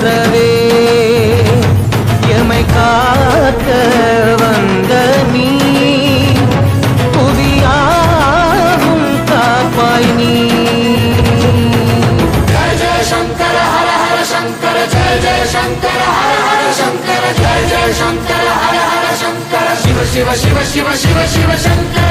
போற்றவே எமை காக்க வந்த நீ புவியாவும் காப்பாய் நீ. சங்கர ஹர ஹர சங்கர ஜெய ஜெய சங்கர ஹர ஹர சங்கர ஜெய ஜெய சங்கர ஹர ஹர சங்கர சிவ சிவ சிவ சிவ சிவ சிவ சங்கர